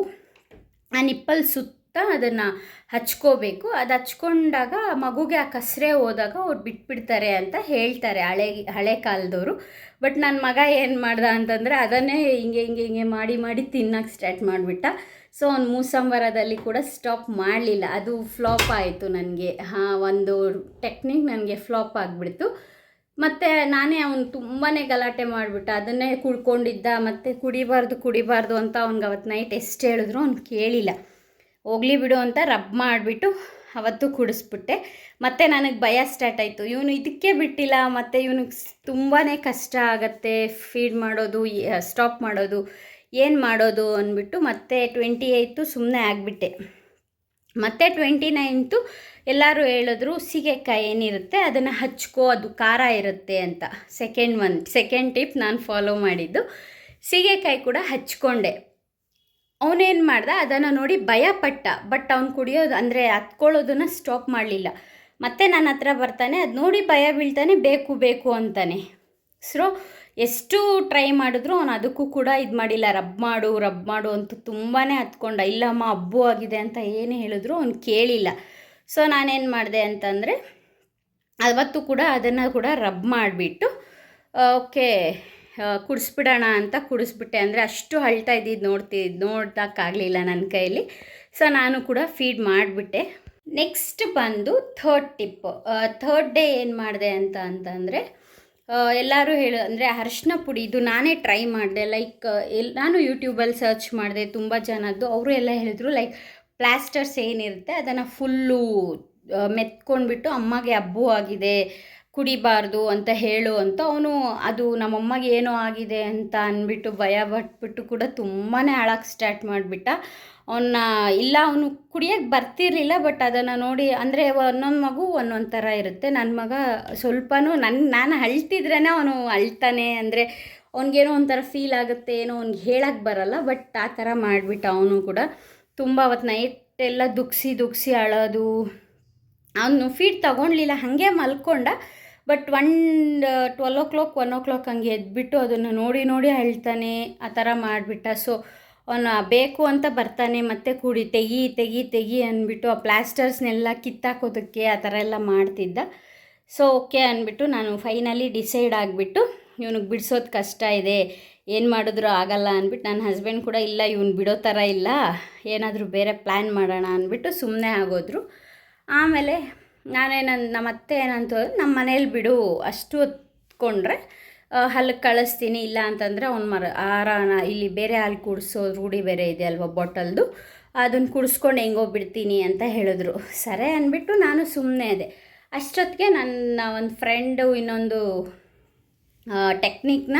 ಆ ನಿಪ್ಪಲ್ ಸುತ್ತ ಅದನ್ನು ಹಚ್ಕೋಬೇಕು. ಅದು ಹಚ್ಕೊಂಡಾಗ ಮಗುಗೆ ಆ ಕಸರೆ ಹೋದಾಗ ಅವ್ರು ಬಿಟ್ಬಿಡ್ತಾರೆ ಅಂತ ಹೇಳ್ತಾರೆ ಹಳೆ ಹಳೆ ಕಾಲದವರು. ಬಟ್ ನನ್ನ ಮಗ ಏನು ಮಾಡ್ದ ಅಂತಂದರೆ ಅದನ್ನೇ ಹಿಂಗೆ ಹಿಂಗೆ ಹಿಂಗೆ ಮಾಡಿ ಮಾಡಿ ತಿನ್ನೋಕೆ ಸ್ಟಾರ್ಟ್ ಮಾಡಿಬಿಟ್ಟ. ಸೊ ಅವ್ನು ಮೂಸಂಬರದಲ್ಲಿ ಕೂಡ ಸ್ಟಾಪ್ ಮಾಡಲಿಲ್ಲ. ಅದು ಫ್ಲಾಪ್ ಆಯಿತು ನನಗೆ. ಹಾಂ, ಒಂದು ಟೆಕ್ನಿಕ್ ನನಗೆ ಫ್ಲಾಪ್ ಆಗಿಬಿಡ್ತು. ಮತ್ತು ನಾನೇ ಅವನು ತುಂಬಾ ಗಲಾಟೆ ಮಾಡಿಬಿಟ್ಟ. ಅದನ್ನೇ ಕುಡ್ಕೊಂಡಿದ್ದ. ಮತ್ತು ಕುಡಿಬಾರ್ದು ಕುಡಿಬಾರ್ದು ಅಂತ ಅವ್ನಿಗೆ ಅವತ್ತು ನೈಟ್ ಎಷ್ಟು ಹೇಳಿದ್ರು ಅವ್ನು ಕೇಳಿಲ್ಲ. ಹೋಗ್ಲಿ ಬಿಡು ಅಂತ ರಬ್ ಮಾಡಿಬಿಟ್ಟು ಅವತ್ತು ಕುಡಿಸ್ಬಿಟ್ಟೆ. ಮತ್ತು ನನಗೆ ಭಯ ಸ್ಟಾರ್ಟ್ ಆಯಿತು. ಇವನು ಇದಕ್ಕೆ ಬಿಟ್ಟಿಲ್ಲ, ಮತ್ತು ಇವನಿಗೆ ತುಂಬಾ ಕಷ್ಟ ಆಗತ್ತೆ. ಫೀಡ್ ಮಾಡೋದು ಸ್ಟಾಪ್ ಮಾಡೋದು, ಏನು ಮಾಡೋದು ಅಂದ್ಬಿಟ್ಟು ಮತ್ತೆ ಟ್ವೆಂಟಿ ಏಯ್ತು ಸುಮ್ಮನೆ ಆಗಿಬಿಟ್ಟೆ. ಮತ್ತು ಟ್ವೆಂಟಿ ನೈನ್ತು ಎಲ್ಲರೂ ಹೇಳಿದ್ರು, ಸೀಗೆಕಾಯಿ ಏನಿರುತ್ತೆ ಅದನ್ನು ಹಚ್ಕೋ, ಅದು ಖಾರ ಇರುತ್ತೆ ಅಂತ. ಸೆಕೆಂಡ್ ಒನ್ ಸೆಕೆಂಡ್ ಟಿಪ್ ನಾನು ಫಾಲೋ ಮಾಡಿದ್ದು. ಸೀಗೆಕಾಯಿ ಕೂಡ ಹಚ್ಕೊಂಡೆ. ಅವನೇನು ಮಾಡ್ದ? ಅದನ್ನು ನೋಡಿ ಭಯಪಟ್ಟ. ಬಟ್ ಅವ್ನು ಕುಡಿಯೋದು ಅಂದರೆ ಹತ್ಕೊಳ್ಳೋದನ್ನು ಸ್ಟಾಪ್ ಮಾಡಲಿಲ್ಲ. ಮತ್ತೆ ನನ್ನ ಹತ್ರ ಬರ್ತಾನೆ, ಅದು ನೋಡಿ ಭಯ ಬೀಳ್ತಾನೆ, ಬೇಕು ಬೇಕು ಅಂತಾನೆ. ಸೊ ಎಷ್ಟು ಟ್ರೈ ಮಾಡಿದ್ರು ಅವನು ಅದಕ್ಕೂ ಕೂಡ ಇದು ಮಾಡಿಲ್ಲ. ರಬ್ ಮಾಡು ರಬ್ ಮಾಡು ಅಂತ ತುಂಬಾ ಹತ್ಕೊಂಡ. ಇಲ್ಲಮ್ಮ ಹಬ್ಬು ಆಗಿದೆ ಅಂತ ಏನು ಹೇಳಿದ್ರು ಅವ್ನು ಕೇಳಿಲ್ಲ. ಸೊ ನಾನೇನು ಮಾಡಿದೆ ಅಂತಂದರೆ, ಅವತ್ತು ಕೂಡ ಅದನ್ನು ಕೂಡ ರಬ್ ಮಾಡಿಬಿಟ್ಟು, ಓಕೆ ಕುಡಿಸ್ಬಿಡೋಣ ಅಂತ ಕುಡಿಸ್ಬಿಟ್ಟೆ. ಅಂದರೆ ಅಷ್ಟು ಅಳ್ತಾ ಇದ್ದಿದ್ದು ನೋಡ್ತಿ, ನೋಡ್ದಕ್ಕಾಗಲಿಲ್ಲ ನನ್ನ ಕೈಯಲ್ಲಿ ಸೊ ನಾನು ಕೂಡ ಫೀಡ್ ಮಾಡಿಬಿಟ್ಟೆ. ನೆಕ್ಸ್ಟ್ ಬಂದು ಥರ್ಡ್ ಟಿಪ್ ಥರ್ಡ್ ಡೇ ಏನು ಮಾಡಿದೆ ಅಂತ ಅಂತಂದರೆ ಎಲ್ಲರೂ ಹೇಳು, ಅಂದರೆ ಅರಿಶಿನ ಪುಡಿ ಇದು ನಾನೇ ಟ್ರೈ ಮಾಡಿದೆ. ಲೈಕ್ ಎಲ್, ನಾನು ಯೂಟ್ಯೂಬಲ್ಲಿ ಸರ್ಚ್ ಮಾಡಿದೆ ತುಂಬ ಜನದ್ದು. ಅವರು ಎಲ್ಲ ಹೇಳಿದ್ರು ಲೈಕ್ ಪ್ಲಾಸ್ಟರ್ಸ್ ಏನಿರುತ್ತೆ ಅದನ್ನು ಫುಲ್ಲು ಮೆತ್ಕೊಂಡ್ಬಿಟ್ಟು ಅಮ್ಮಗೆ ಹಬ್ಬು ಆಗಿದೆ ಕುಡಿಬಾರ್ದು ಅಂತ ಹೇಳು ಅಂತ ಅವನು, ಅದು ನಮ್ಮಮ್ಮಗೆ ಏನೋ ಆಗಿದೆ ಅಂತ ಅಂದ್ಬಿಟ್ಟು ಭಯ ಪಟ್ಬಿಟ್ಟು ಕೂಡ ತುಂಬಾ ಅಳಕ್ಕೆ ಸ್ಟಾರ್ಟ್ ಮಾಡಿಬಿಟ್ಟ. ಅವನ್ನ ಇಲ್ಲ ಅವನು ಕುಡಿಯೋಕ್ಕೆ ಬರ್ತಿರ್ಲಿಲ್ಲ ಬಟ್ ಅದನ್ನು ನೋಡಿ, ಅಂದರೆ ಒಂದೊಂದು ಮಗು ಒಂದೊಂದು ಥರ ಇರುತ್ತೆ. ನನ್ನ ಮಗ ಸ್ವಲ್ಪನೂ ನನ್ನ ನಾನು ಅಳ್ತಿದ್ರೇ ಅವನು ಅಳ್ತಾನೆ, ಅಂದರೆ ಅವ್ನಿಗೇನೋ ಒಂಥರ ಫೀಲ್ ಆಗುತ್ತೆ, ಏನೋ ಅವ್ನಿಗೆ ಹೇಳಕ್ಕೆ ಬರಲ್ಲ ಬಟ್ ಆ ಥರ ಮಾಡಿಬಿಟ್ಟ ಅವನು ಕೂಡ. ತುಂಬ ಅವತ್ತು ನೈಟ್ ಎಲ್ಲ ದುಗ್ಸಿ ದುಗ್ಸಿ ಅಳೋದು. ಅವನು ಫೀಡ್ ತಗೊಳ್ಲಿಲ್ಲ ಹಾಗೆ ಮಲ್ಕೊಂಡ. But one twelve o'clock one o'clock ಹಂಗೆ ಎದ್ಬಿಟ್ಟು ಅದನ್ನು ನೋಡಿ ನೋಡಿ ಅಳ್ತಾನೆ, ಆ ಥರ ಮಾಡಿಬಿಟ್ಟ. ಸೊ ಅವನು ಬೇಕು ಅಂತ ಬರ್ತಾನೆ, ಮತ್ತೆ ಕೂಡಿ ತೆಗಿ ತೆಗಿ ತೆಗಿ ಅಂದ್ಬಿಟ್ಟು ಆ ಪ್ಲಾಸ್ಟರ್ಸ್ನೆಲ್ಲ ಕಿತ್ತಾಕೋದಕ್ಕೆ ಆ ಥರ ಎಲ್ಲ ಮಾಡ್ತಿದ್ದ. ಸೊ ಓಕೆ ಅಂದ್ಬಿಟ್ಟು ನಾನು ಫೈನಲಿ ಡಿಸೈಡ್ ಆಗಿಬಿಟ್ಟು, ಇವನಿಗೆ ಬಿಡಿಸೋದು ಕಷ್ಟ ಇದೆ, ಏನು ಮಾಡಿದ್ರು ಆಗಲ್ಲ ಅಂದ್ಬಿಟ್ಟು, ನನ್ನ ಹಸ್ಬೆಂಡ್ ಕೂಡ ಇಲ್ಲ, ಇವ್ನು ಬಿಡೋ ಥರ ಇಲ್ಲ, ಏನಾದರೂ ಬೇರೆ ಪ್ಲ್ಯಾನ್ ಮಾಡೋಣ ಅಂದ್ಬಿಟ್ಟು ಸುಮ್ಮನೆ ಆಗೋದ್ರು. ಆಮೇಲೆ ನಾನೇನನ್ ನಮ್ಮ ಅತ್ತೆ ಏನಂತ ನಮ್ಮ ಮನೇಲಿ ಬಿಡು, ಅಷ್ಟು ಹೊತ್ಕೊಂಡ್ರೆ ಹಲ್ಲು ಕಳಿಸ್ತೀನಿ, ಇಲ್ಲ ಅಂತಂದರೆ ಅವ್ನು ಮರ ಆರಾನ, ಇಲ್ಲಿ ಬೇರೆ ಹಾಲು ಕುಡಿಸೋ ರೂಢಿ ಬೇರೆ ಇದೆ ಅಲ್ವಾ ಬಾಟಲ್ದು ಅದನ್ನು ಕುಡಿಸ್ಕೊಂಡು ಹೆಂಗೋ ಬಿಡ್ತೀನಿ ಅಂತ ಹೇಳಿದ್ರು. ಸರಿ ಅಂದ್ಬಿಟ್ಟು ನಾನು ಸುಮ್ಮನೆ ಇದೆ ಅಷ್ಟೊತ್ತಿಗೆ ನನ್ನ ಒಂದು ಫ್ರೆಂಡು ಇನ್ನೊಂದು ಟೆಕ್ನಿಕ್ನ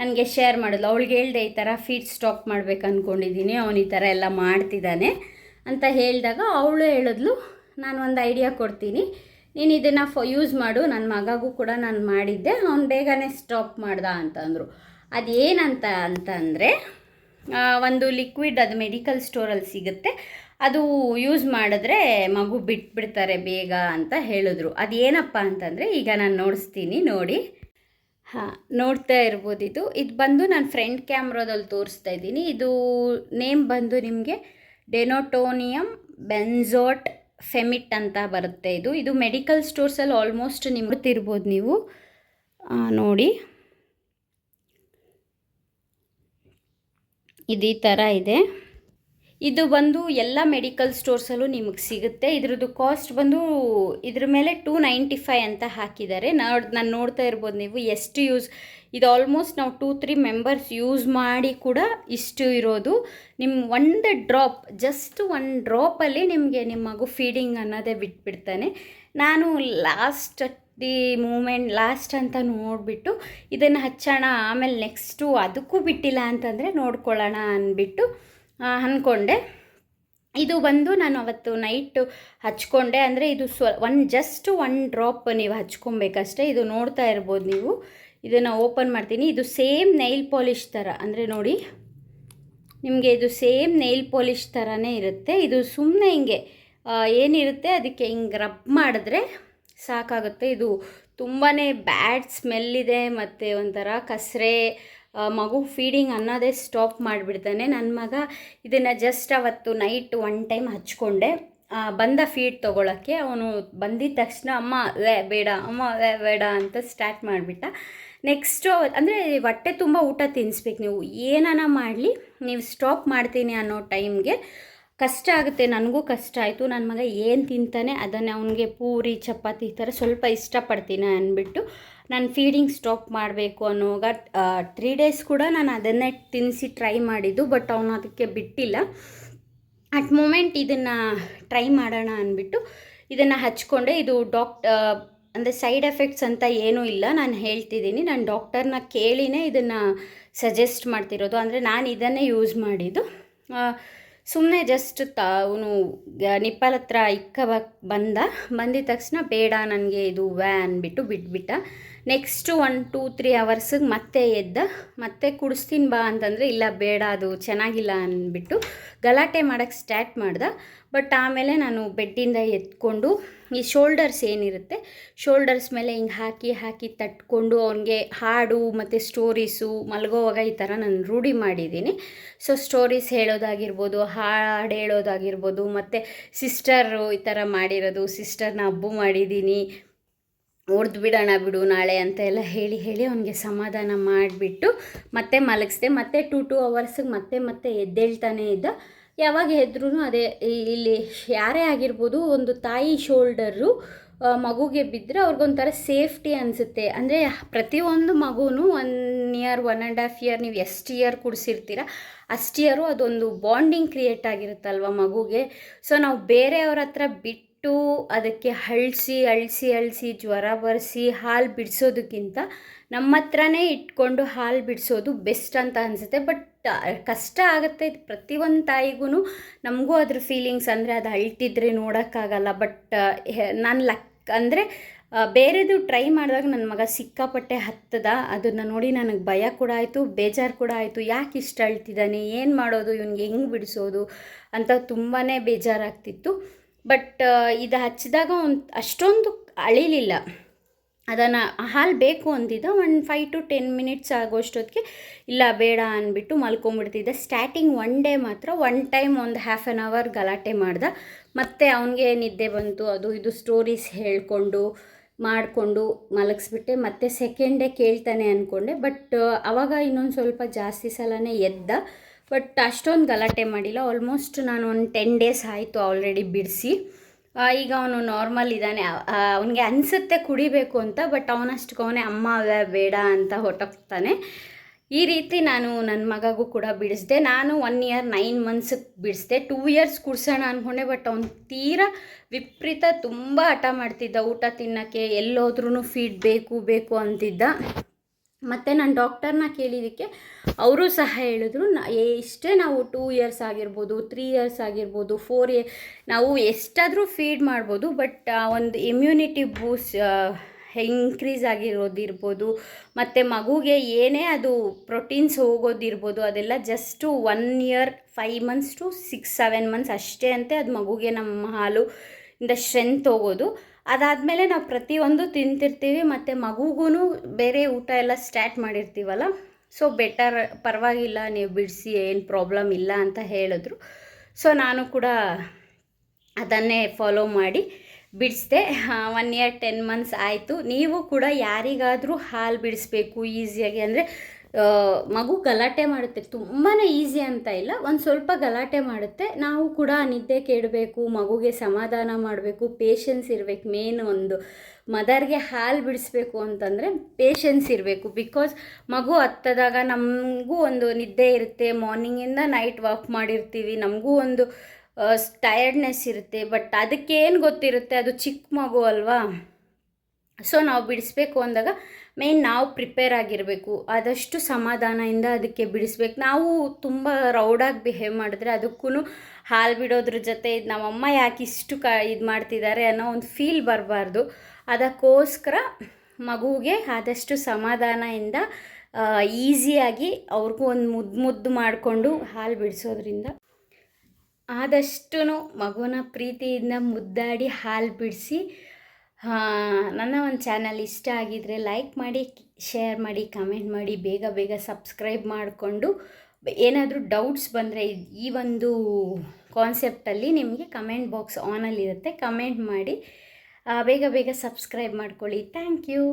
ನನಗೆ ಶೇರ್ ಮಾಡಿದ್ಲು. ಅವಳಿಗೆ ಹೇಳಿದೆ, ಈ ಥರ ಫೀಡ್ ಸ್ಟಾಪ್ ಮಾಡ್ಬೇಕು ಅಂದ್ಕೊಂಡಿದ್ದೀನಿ ಅವನು ಈ ಥರ ಎಲ್ಲ ಮಾಡ್ತಿದ್ದಾನೆ ಅಂತ ಹೇಳಿದಾಗ ಅವಳು ಹೇಳಿದ್ಲು ನಾನು ಒಂದು ಐಡಿಯಾ ಕೊಡ್ತೀನಿ. ನೀನು ಇದನ್ನು ಫ ಯೂಸ್ ಮಾಡು. ನನ್ನ ಮಗಗೂ ಕೂಡ ನಾನು ಮಾಡಿದ್ದೆ. ಅವ್ನು ಬೇಗನೆ ಸ್ಟಾಪ್ ಮಾಡ್ದ ಅಂತಂದರು ಅದೇನಂತ ಅಂತಂದರೆ ಒಂದು ಲಿಕ್ವಿಡ್ ಅದು ಮೆಡಿಕಲ್ ಸ್ಟೋರಲ್ಲಿ ಸಿಗುತ್ತೆ. ಅದು ಯೂಸ್ ಮಾಡಿದ್ರೆ ಮಗು ಬಿಟ್ಬಿಡ್ತಾರೆ ಬೇಗ ಅಂತ ಹೇಳಿದ್ರು. ಅದೇನಪ್ಪ ಅಂತಂದರೆ ಈಗ ನಾನು ನೋಡಿಸ್ತೀನಿ ನೋಡಿ. ಹಾಂ, ನೋಡ್ತಾ ಇರ್ಬೋದು ಇದು. ಇದು ಬಂದು ನಾನು ಫ್ರಂಟ್ ಕ್ಯಾಮ್ರಾದಲ್ಲಿ ತೋರಿಸ್ತಾ ಇದ್ದೀನಿ. ಇದು ನೇಮ್ ಬಂದು ನಿಮಗೆ ಡೆನೋಟೋನಿಯಮ್ ಬೆನ್ಝೋಟ್ ಫೆಮಿಟ್ ಅಂತ ಬರುತ್ತೆ ಇದು. ಇದು ಮೆಡಿಕಲ್ ಸ್ಟೋರ್ಸಲ್ಲಿ ಆಲ್ಮೋಸ್ಟ್ ನಿಮ್ಗೆ ಗೊತ್ತಿರ್ಬೋದು ನೀವು. ನೋಡಿ. ಇದು ಈ ಥರ ಇದೆ. ಇದು ಬಂದು ಎಲ್ಲ ಮೆಡಿಕಲ್ ಸ್ಟೋರ್ಸಲ್ಲೂ ನಿಮಗೆ ಸಿಗುತ್ತೆ. ಇದ್ರದ್ದು ಕಾಸ್ಟ್ ಬಂದು ಇದ್ರ ಮೇಲೆ ಟೂ ನೈಂಟಿ ಫೈ ಅಂತ ಹಾಕಿದ್ದಾರೆ. ನೋಡ್, ನಾನು ನೋಡ್ತಾ ಇರ್ಬೋದು ನೀವು ಎಷ್ಟು ಯೂಸ್ ಇದು ಆಲ್ಮೋಸ್ಟ್ ನಾವು ಟೂ ತ್ರೀ ಮೆಂಬರ್ಸ್ ಯೂಸ್ ಮಾಡಿ ಕೂಡ ಇಷ್ಟು ಇರೋದು. ನಿಮ್ಮ ಒಂದು ಡ್ರಾಪ್ ಜಸ್ಟ್ ಒನ್ ಡ್ರಾಪಲ್ಲಿ ನಿಮಗೆ ನಿಮ್ಮ ಮಗು ಫೀಡಿಂಗ್ ಅನ್ನೋದೇ ಬಿಟ್ಬಿಡ್ತಾನೆ. ನಾನು ಲಾಸ್ಟ್ ದಿ ಮೂಮೆಂಟ್ ಲಾಸ್ಟ್ ಅಂತ ನೋಡಿಬಿಟ್ಟು ಇದನ್ನು ಹಚ್ಚೋಣ, ಆಮೇಲೆ ನೆಕ್ಸ್ಟು ಅದಕ್ಕೂ ಬಿಟ್ಟಿಲ್ಲ ಅಂತಂದರೆ ನೋಡ್ಕೊಳ್ಳೋಣ ಅಂದ್ಬಿಟ್ಟು ಅಂದ್ಕೊಂಡೆ ಇದು ಬಂದು ನಾನು ಅವತ್ತು ನೈಟು ಹಚ್ಕೊಂಡೆ. ಅಂದರೆ ಇದು ಸ್ವ ಒನ್ ಜಸ್ಟ್ ಒನ್ ಡ್ರಾಪ್ ನೀವು ಹಚ್ಕೊಬೇಕಷ್ಟೇ. ಇದು ನೋಡ್ತಾ ಇರ್ಬೋದು ನೀವು. ಇದನ್ನು ಓಪನ್ ಮಾಡ್ತೀನಿ. ಇದು ಸೇಮ್ ನೈಲ್ ಪಾಲಿಷ್ ಥರ ಅಂದರೆ ನೋಡಿ, ನಿಮಗೆ ಇದು ಸೇಮ್ ನೈಲ್ ಪಾಲಿಷ್ ಥರನೇ ಇರುತ್ತೆ. ಇದು ಸುಮ್ಮನೆ ಹಿಂಗೆ ಏನಿರುತ್ತೆ ಅದಕ್ಕೆ ಹಿಂಗೆ ರಬ್ ಮಾಡಿದ್ರೆ ಸಾಕಾಗುತ್ತೆ. ಇದು ತುಂಬಾ ಬ್ಯಾಡ್ ಸ್ಮೆಲ್ ಇದೆ. ಮತ್ತು ಒಂಥರ ಕಸರೆ ಮಗು ಫೀಡಿಂಗ್ ಅನ್ನೋದೇ ಸ್ಟಾಪ್ ಮಾಡಿಬಿಡ್ತಾನೆ. ನನ್ನ ಮಗ ಇದನ್ನು ಜಸ್ಟ್ ಅವತ್ತು ನೈಟ್ ಒನ್ ಟೈಮ್ ಹಚ್ಕೊಂಡೆ. ಬಂದ ಫೀಡ್ ತೊಗೊಳಕ್ಕೆ ಅವನು ಬಂದಿದ ತಕ್ಷಣ ಅಮ್ಮ ವೇ ಬೇಡ, ಅಮ್ಮ ವೇ ಬೇಡ ಅಂತ ಸ್ಟಾರ್ಟ್ ಮಾಡಿಬಿಟ್ಟ. ನೆಕ್ಸ್ಟು ಅಂದರೆ ಹೊಟ್ಟೆ ತುಂಬ ಊಟ ತಿನ್ನಿಸ್ಬೇಕು ನೀವು. ಏನಾನ ಮಾಡಲಿ, ನೀವು ಸ್ಟಾಪ್ ಮಾಡ್ತೀನಿ ಅನ್ನೋ ಟೈಮ್ಗೆ ಕಷ್ಟ ಆಗುತ್ತೆ. ನನಗೂ ಕಷ್ಟ ಆಯಿತು. ನನ್ನ ಮಗ ಏನು ತಿಂತಾನೆ ಅದನ್ನು ಅವನಿಗೆ ಪೂರಿ, ಚಪಾತಿ ಈ ಥರ ಸ್ವಲ್ಪ ಇಷ್ಟಪಡ್ತೀನಿ ಅಂದ್ಬಿಟ್ಟು ನಾನು ಫೀಡಿಂಗ್ ಸ್ಟಾಪ್ ಮಾಡಬೇಕು ಅನ್ನೋವಾಗ ತ್ರೀ ಡೇಸ್ ಕೂಡ ನಾನು ಅದನ್ನೇ ತಿನ್ನಿಸಿ ಟ್ರೈ ಮಾಡಿದ್ದು ಬಟ್ ಅವನು ಅದಕ್ಕೆ ಬಿಟ್ಟಿಲ್ಲ. ಅಟ್ ಮೂಮೆಂಟ್ ಇದನ್ನು ಟ್ರೈ ಮಾಡೋಣ ಅಂದ್ಬಿಟ್ಟು ಇದನ್ನು ಹಚ್ಕೊಂಡೆ. ಇದು ಡಾಕ್ಟ್ ಅಂದರೆ ಸೈಡ್ ಎಫೆಕ್ಟ್ಸ್ ಅಂತ ಏನೂ ಇಲ್ಲ. ನಾನು ಹೇಳ್ತಿದ್ದೀನಿ. ನಾನು ಡಾಕ್ಟರ್ನ ಕೇಳಿನೇ ಇದನ್ನು ಸಜೆಸ್ಟ್ ಮಾಡ್ತಿರೋದು. ಅಂದರೆ ನಾನು ಇದನ್ನೇ ಯೂಸ್ ಮಾಡಿದ್ದು. ಸುಮ್ಮನೆ ಜಸ್ಟ್ ತ, ಅವನು ನಿಪ್ಪಲ್ ಹತ್ರ ಇಕ್ಕ ಬಂದ. ಬಂದಿದ ತಕ್ಷಣ ಬೇಡ, ನನಗೆ ಇದು ವ್ಯಾ ಅಂದ್ಬಿಟ್ಟು ಬಿಟ್ಬಿಟ್ಟ. ನೆಕ್ಸ್ಟು ಒನ್ ಟೂ ತ್ರೀ ಅವರ್ಸಿಗೆ ಮತ್ತೆ ಎದ್ದ, ಮತ್ತೆ ಕುಡಿಸ್ತೀನಿ ಬಾ ಅಂತಂದರೆ, ಇಲ್ಲ ಬೇಡ, ಅದು ಚೆನ್ನಾಗಿಲ್ಲ ಅಂದ್ಬಿಟ್ಟು ಗಲಾಟೆ ಮಾಡೋಕ್ಕೆ ಸ್ಟಾರ್ಟ್ ಮಾಡ್ದೆ. ಬಟ್ ಆಮೇಲೆ ನಾನು ಬೆಡ್ಡಿಂದ ಎತ್ಕೊಂಡು, ಈ ಶೋಲ್ಡರ್ಸ್ ಏನಿರುತ್ತೆ ಶೋಲ್ಡರ್ಸ್ ಮೇಲೆ ಹಿಂಗೆ ಹಾಕಿ ಹಾಕಿ ತಟ್ಕೊಂಡು ಅವನಿಗೆ ಹಾಡು ಮತ್ತು ಸ್ಟೋರೀಸು ಮಲಗೋವಾಗ ಈ ಥರ ನಾನು ರೂಢಿ ಮಾಡಿದ್ದೀನಿ. ಸೊ ಸ್ಟೋರೀಸ್ ಹೇಳೋದಾಗಿರ್ಬೋದು, ಹಾಡು ಹೇಳೋದಾಗಿರ್ಬೋದು, ಮತ್ತು ಸಿಸ್ಟರು ಈ ಥರ ಮಾಡಿರೋದು ಸಿಸ್ಟರ್ನ ಹಬ್ಬು ಮಾಡಿದ್ದೀನಿ ಹೊಡ್ದು ಬಿಡೋಣ ಬಿಡು ನಾಳೆ ಅಂತ ಎಲ್ಲ ಹೇಳಿ ಹೇಳಿ ಅವನಿಗೆ ಸಮಾಧಾನ ಮಾಡಿಬಿಟ್ಟು ಮತ್ತೆ ಮಲಗಿಸ್ದೆ, ಮತ್ತೆ ಟೂ ಟೂ ಅವರ್ಸಿಗೆ ಮತ್ತೆ ಮತ್ತೆ ಎದ್ದೇಳ್ತಾನೆ ಇದ್ದ. ಯಾವಾಗ ಎದ್ರೂ ಅದೇ, ಇಲ್ಲಿ ಯಾರೇ ಆಗಿರ್ಬೋದು ಒಂದು ತಾಯಿ ಶೋಲ್ಡರು ಮಗುಗೆ ಬಿದ್ದರೆ ಅವ್ರಿಗೊಂಥರ ಸೇಫ್ಟಿ ಅನಿಸುತ್ತೆ. ಅಂದರೆ ಪ್ರತಿಯೊಂದು ಮಗುನೂ one year one and half year ನೀವು ಎಷ್ಟು ಇಯರ್ ಕುಡಿಸಿರ್ತೀರ, ಅಷ್ಟು ಇಯರು ಅದೊಂದು ಬಾಂಡಿಂಗ್ ಕ್ರಿಯೇಟ್ ಆಗಿರುತ್ತಲ್ವ ಮಗುಗೆ. ಸೊ ನಾವು ಬೇರೆಯವ್ರ ಹತ್ರ ಬಿಟ್ಟು ಇಟ್ಟು ಅದಕ್ಕೆ ಅಳಿಸಿ ಅಳಿಸಿ ಅಳಿಸಿ ಜ್ವರ ಬರೆಸಿ ಹಾಲು ಬಿಡಿಸೋದಕ್ಕಿಂತ ನಮ್ಮ ಹತ್ರನೇ ಇಟ್ಕೊಂಡು ಹಾಲು ಬಿಡಿಸೋದು ಬೆಸ್ಟ್ ಅಂತ ಅನಿಸುತ್ತೆ. ಬಟ್ ಕಷ್ಟ ಆಗುತ್ತೆ ಪ್ರತಿಯೊಂದು ತಾಯಿಗೂ ನಮಗೂ ಅದ್ರ ಫೀಲಿಂಗ್ಸ್ ಅಂದರೆ ಅದು ಅಳ್ತಿದ್ರೆ ನೋಡೋಕ್ಕಾಗಲ್ಲ. ಬಟ್ ನಾನು ಲಕ್, ಅಂದರೆ ಬೇರೆದು ಟ್ರೈ ಮಾಡಿದಾಗ ನನ್ನ ಮಗ ಸಿಕ್ಕಾಪಟ್ಟೆ ಹತ್ತದ. ಅದನ್ನು ನೋಡಿ ನನಗೆ ಭಯ ಕೂಡ ಆಯಿತು, ಬೇಜಾರು ಕೂಡ ಆಯಿತು. ಯಾಕೆ ಇಷ್ಟ ಅಳ್ತಿದ್ದಾನೆ? ಏನು ಮಾಡೋದು? ಇವನಿಗೆ ಹೆಂಗೆ ಬಿಡಿಸೋದು? ಅಂತ ತುಂಬಾ ಬೇಜಾರಾಗ್ತಿತ್ತು. ಬಟ್ ಇದು ಹಚ್ಚಿದಾಗ ಒಂದು ಅಷ್ಟೊಂದು ಅಳಿಲಿಲ್ಲ. ಅದನ್ನು ಹಾಲು ಬೇಕು ಅಂದಿದ್ದ, ಒಂದು ಫೈವ್ ಟು ಟೆನ್ ಮಿನಿಟ್ಸ್ ಆಗೋಷ್ಟೊತ್ತಿಗೆ ಇಲ್ಲ ಬೇಡ ಅಂದ್ಬಿಟ್ಟು ಮಲ್ಕೊಂಬಿಡ್ತಿದ್ದೆ ಸ್ಟಾರ್ಟಿಂಗ್ ಒನ್ ಡೇ ಮಾತ್ರ ಒನ್ ಟೈಮ್ ಒಂದು ಹಾಫ್ ಆನ್ ಅವರ್ ಗಲಾಟೆ ಮಾಡ್ದೆ. ಮತ್ತು ಅವನಿಗೆ ನಿದ್ದೆ ಬಂತು, ಅದು ಇದು ಸ್ಟೋರೀಸ್ ಹೇಳಿಕೊಂಡು, ಮಾಡಿಕೊಂಡು ಮಲಗಿಸ್ಬಿಟ್ಟೆ. ಮತ್ತು ಸೆಕೆಂಡ್ ಡೇ ಕೇಳ್ತಾನೆ ಅಂದ್ಕೊಂಡೆ ಬಟ್ ಅವಾಗ ಇನ್ನೊಂದು ಸ್ವಲ್ಪ ಜಾಸ್ತಿ ಸಲನೇ ಎದ್ದ. ಬಟ್ ಅಷ್ಟೊಂದು ಗಲಾಟೆ ಮಾಡಿಲ್ಲ. ಆಲ್ಮೋಸ್ಟ್ ನಾನು ಒಂದು ಟೆನ್ ಡೇಸ್ ಆಯಿತು ಆಲ್ರೆಡಿ ಬಿಡಿಸಿ. ಈಗ ಅವನು ನಾರ್ಮಲ್ ಇದ್ದಾನೆ. ಅವನಿಗೆ ಅನಿಸುತ್ತೆ ಕುಡಿಬೇಕು ಅಂತ ಬಟ್ ಅವನಷ್ಟಕ್ಕೆ ಅವನೇ ಅಮ್ಮ ಬೇಡ ಅಂತ ಹೊಟ್ಟೋಗ್ತಾನೆ ಈ ರೀತಿ ನಾನು ನನ್ನ ಮಗಗೂ ಕೂಡ ಬಿಡಿಸ್ದೆ. ನಾನು ಒನ್ ಇಯರ್ ನೈನ್ ಮಂತ್ಸಿಗೆ ಬಿಡಿಸ್ದೆ. ಟೂ ಇಯರ್ಸ್ ಕುಡ್ಸೋಣ ಅಂದ್ಕೊಂಡೆ ಬಟ್ ಅವ್ನು ತೀರಾ ವಿಪರೀತ, ತುಂಬ ಹಠ ಮಾಡ್ತಿದ್ದ. ಊಟ ತಿನ್ನೋಕ್ಕೆ ಎಲ್ಲೋದ್ರೂ ಫೀಡ್ ಬೇಕು ಬೇಕು ಅಂತಿದ್ದ. ಮತ್ತು ನಾನು ಡಾಕ್ಟರ್ನ ಕೇಳಿದ್ದಕ್ಕೆ ಅವರು ಸಹ ಹೇಳಿದ್ರು, ನ ಎಷ್ಟೇ ನಾವು ಟೂ ಇಯರ್ಸ್ ಆಗಿರ್ಬೋದು ತ್ರೀ ಇಯರ್ಸ್ ಆಗಿರ್ಬೋದು ಫೋರ್ ಇಯರ್ ನಾವು ಎಷ್ಟಾದರೂ ಫೀಡ್ ಮಾಡ್ಬೋದು ಬಟ್ ಒಂದು ಇಮ್ಯುನಿಟಿ ಬೂಸ್ ಇನ್ಕ್ರೀಸ್ ಆಗಿರೋದಿರ್ಬೋದು, ಮತ್ತು ಮಗುಗೆ ಏನೇ ಅದು ಪ್ರೋಟೀನ್ಸ್ ಹೋಗೋದಿರ್ಬೋದು, ಅದೆಲ್ಲ just one year five months to six seven months ಅಷ್ಟೇ ಅಂತೆ ಅದು ಮಗುಗೆ ನಮ್ಮ ಹಾಲು ಇಂದ ಸ್ಟ್ರೆಂತ್ ಹೋಗೋದು. ಅದಾದಮೇಲೆ ನಾವು ಪ್ರತಿಯೊಂದು ತಿಂತಿರ್ತೀವಿ, ಮತ್ತು ಮಗುಗೂ ಬೇರೆ ಊಟ ಎಲ್ಲ ಸ್ಟಾರ್ಟ್ ಮಾಡಿರ್ತೀವಲ್ಲ? ಸೊ ಬೆಟರ್ ಪರವಾಗಿಲ್ಲ, ನೀವು ಬಿಡಿಸಿ, ಏನು ಪ್ರಾಬ್ಲಮ್ ಇಲ್ಲ ಅಂತ ಹೇಳಿದ್ರು. ಸೊ ನಾನು ಕೂಡ ಅದನ್ನೇ ಫಾಲೋ ಮಾಡಿ ಬಿಡಿಸ್ದೆ. ಒನ್ ಇಯರ್ ಟೆನ್ ಮಂತ್ಸ್ ಆಯಿತು. ನೀವು ಕೂಡ ಯಾರಿಗಾದರೂ ಹಾಲು ಬಿಡಿಸ್ಬೇಕು ಈಸಿಯಾಗಿ ಅಂದರೆ ಮಗು ಗಲಾಟೆ ಮಾಡುತ್ತೆ. ತುಂಬಾ ಈಸಿ ಅಂತ ಇಲ್ಲ. ಒಂದು ಸ್ವಲ್ಪ ಗಲಾಟೆ ಮಾಡುತ್ತೆ. ನಾವು ಕೂಡ ನಿದ್ದೆ ಕೇಳಬೇಕು, ಮಗುಗೆ ಸಮಾಧಾನ ಮಾಡಬೇಕು ಪೇಷನ್ಸ್ ಇರಬೇಕು ಮೇನ್ ಒಂದು ಮದರ್ಗೆ ಹಾಲು ಬಿಡಿಸ್ಬೇಕು ಅಂತಂದರೆ ಪೇಷನ್ಸ್ ಇರಬೇಕು. ಬಿಕಾಸ್ ಮಗು ಹತ್ತದಾಗ ನಮಗೂ ಒಂದು ನಿದ್ದೆ ಇರುತ್ತೆ. ಮಾರ್ನಿಂಗಿಂದ ನೈಟ್ ವಾಕ್ ಮಾಡಿರ್ತೀವಿ. ನಮಗೂ ಒಂದು ಟಯರ್ಡ್ನೆಸ್ ಇರುತ್ತೆ. ಬಟ್ ಅದಕ್ಕೇನು ಗೊತ್ತಿರುತ್ತೆ? ಅದು ಚಿಕ್ಕ ಮಗು ಅಲ್ವಾ? ಸೊ ನಾವು ಬಿಡಿಸ್ಬೇಕು ಅಂದಾಗ ಮೇನ್ ನಾವು ಪ್ರಿಪೇರ್ ಆಗಿರಬೇಕು, ಆದಷ್ಟು ಸಮಾಧಾನದಿಂದ ಅದಕ್ಕೆ ಬಿಡಿಸ್ಬೇಕು. ನಾವು ತುಂಬ ರೌಡಾಗಿ ಬಿಹೇವ್ ಮಾಡಿದ್ರೆ ಅದಕ್ಕೂ ಹಾಲು ಬಿಡೋದ್ರ ಜೊತೆ ನಮ್ಮಮ್ಮ ಯಾಕೆ ಇಷ್ಟು ಕ ಇದು ಮಾಡ್ತಿದ್ದಾರೆ ಅನ್ನೋ ಒಂದು ಫೀಲ್ ಬರಬಾರ್ದು. ಅದಕ್ಕೋಸ್ಕರ ಮಗುವಿಗೆ ಆದಷ್ಟು ಸಮಾಧಾನದಿಂದ ಈಸಿಯಾಗಿ ಅವ್ರಿಗೂ ಒಂದು ಮುದ್ದು ಮುದ್ದು ಮಾಡಿಕೊಂಡು ಹಾಲು ಬಿಡಿಸೋದ್ರಿಂದ ಆದಷ್ಟು ಮಗುನ ಪ್ರೀತಿಯಿಂದ ಮುದ್ದಾಡಿ ಹಾಲು ಬಿಡಿಸಿ ನನ್ನ ಒಂದು ಚಾನಲ್ ಇಷ್ಟ ಆಗಿದ್ರೆ ಲೈಕ್ ಮಾಡಿ ಶೇರ್ ಮಾಡಿ ಕಮೆಂಟ್ ಮಾಡಿ, ಬೇಗ ಬೇಗ ಸಬ್ಸ್ಕ್ರೈಬ್ ಮಾಡಿಕೊಂಡು, ಏನಾದರೂ ಡೌಟ್ಸ್ ಬಂದರೆ ಈ ಒಂದು ಕಾನ್ಸೆಪ್ಟಲ್ಲಿ ನಿಮಗೆ ಕಮೆಂಟ್ ಬಾಕ್ಸ್ ಆನಲ್ಲಿರುತ್ತೆ ಕಮೆಂಟ್ ಮಾಡಿ ಬೇಗ ಬೇಗ ಸಬ್ಸ್ಕ್ರೈಬ್ ಮಾಡ್ಕೊಳ್ಳಿ. Thank you